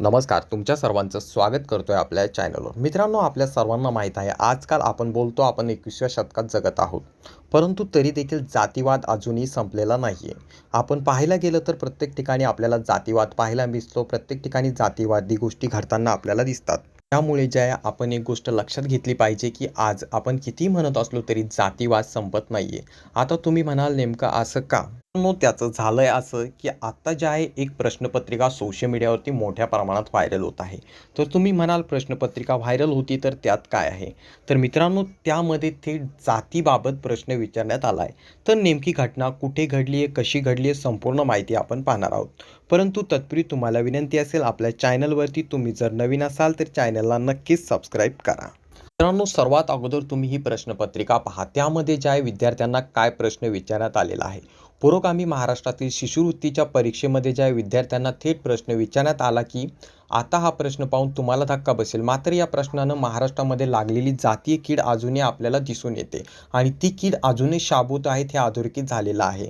नमस्कार तुमच्या सर्वांचं स्वागत करतो आहे आपल्या चॅनलवर मित्रांनो आपल्या सर्वांना माहीत आहे आजकाल आपण बोलतो आपण एकविसव्या शतकात जगत आहोत. परंतु तरी देखील जातीवाद अजूनही संपलेला नाही आहे आपण पाहायला गेलं तर प्रत्येक ठिकाणी आपल्याला जातीवाद पाहायला दिसतो प्रत्येक ठिकाणी जातीवादी गोष्टी घडताना आपल्याला दिसतात. त्यामुळे ज्या आपण एक गोष्ट लक्षात घेतली पाहिजे की आज आपण किती म्हणत असलो तरी जातीवाद संपत नाही आहे आता तुम्ही म्हणाल नेमकं असं का? नो त्याचं आहे असं की आत्ता जे आहे एक प्रश्नपत्रिका सोशल मीडियावरती मोठ्या प्रमाणात व्हायरल होत आहे. तर तुम्ही म्हणाल प्रश्नपत्रिका व्हायरल होती तर त्यात काय आहे? तर मित्रांनो त्यामध्ये थेट जातीबाबत प्रश्न विचारण्यात आला आहे तर नेमकी घटना कुठे घडली आहे कशी घडली आहे संपूर्ण माहिती आपण पाहणार आहोत. परंतु तत्पूर्वी तुम्हाला विनंती असेल आपल्या चॅनलवरती तुम्ही जर नवीन असाल तर चॅनलला नक्कीच सबस्क्राईब करा. मित्रांनो सर्वात अगोदर तुम्ही ही प्रश्नपत्रिका पहा. त्यामध्ये ज्या आहे विद्यार्थ्यांना काय प्रश्न विचारण्यात आलेला आहे? पुरोगामी महाराष्ट्रातील शिष्यवृत्तीच्या परीक्षेमध्ये ज्या विद्यार्थ्यांना थेट प्रश्न विचारण्यात आला की आता हा प्रश्न पाहून तुम्हाला धक्का बसेल. मात्र या प्रश्नानं महाराष्ट्रामध्ये लागलेली जातीय कीड अजूनही आपल्याला दिसून येते आणि ती कीड अजूनही शाबूत आहे हे अधोरेखित झालेलं आहे.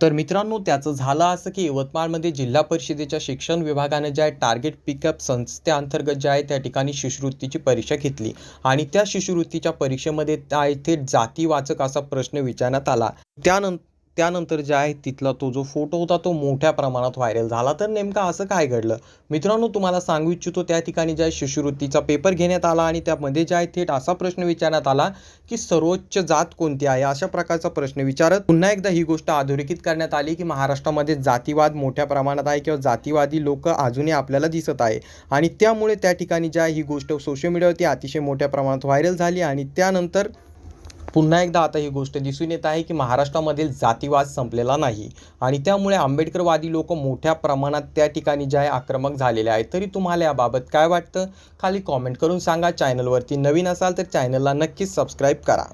तर मित्रांनो त्याचं झालं असं की यवतमाळमध्ये जिल्हा परिषदेच्या शिक्षण विभागाने जे आहे टार्गेट पिकअप संस्थेअंतर्गत जे आहे त्या ठिकाणी शिष्यवृत्तीची परीक्षा घेतली आणि त्या शिष्यवृत्तीच्या परीक्षेमध्ये त्या इथे जातीवाचक असा प्रश्न विचारण्यात आला. त्यानंतर त्यानंतर जे आहे तिथला तो जो फोटो होता तो मोठ्या प्रमाणात व्हायरल झाला. तर नेमकं असं काय घडलं? मित्रांनो तुम्हाला सांगू इच्छितो त्या ठिकाणी ज्या शिष्यवृत्तीचा पेपर घेण्यात आला आणि त्यामध्ये जे आहे थेट असा प्रश्न विचारण्यात आला की सर्वोच्च जात कोणती आहे? अशा प्रकारचा प्रश्न विचारत पुन्हा एकदा ही गोष्ट अधोरेखित करण्यात आली की महाराष्ट्रामध्ये जातीवाद मोठ्या प्रमाणात आहे किंवा जातीवादी लोक अजूनही आपल्याला दिसत आहे. आणि त्यामुळे त्या ठिकाणी ज्या ही गोष्ट सोशल मीडियावरती अतिशय मोठ्या प्रमाणात व्हायरल झाली आणि त्यानंतर पुन्हा एकदा आता ही गोष्ट दिसून येत आहे की महाराष्ट्रामधील जातीवाद संपलेला नाही आणि त्यामुळे आंबेडकरवादी लोक मोठ्या प्रमाणात त्या ठिकाणी जे आहे आक्रमक झालेले आहेत. तरी तुम्हाला याबाबत काय वाटतं? खाली कॉमेंट करून सांगा. चॅनलवरती नवीन असाल तर चॅनलला नक्कीच सबस्क्राईब करा.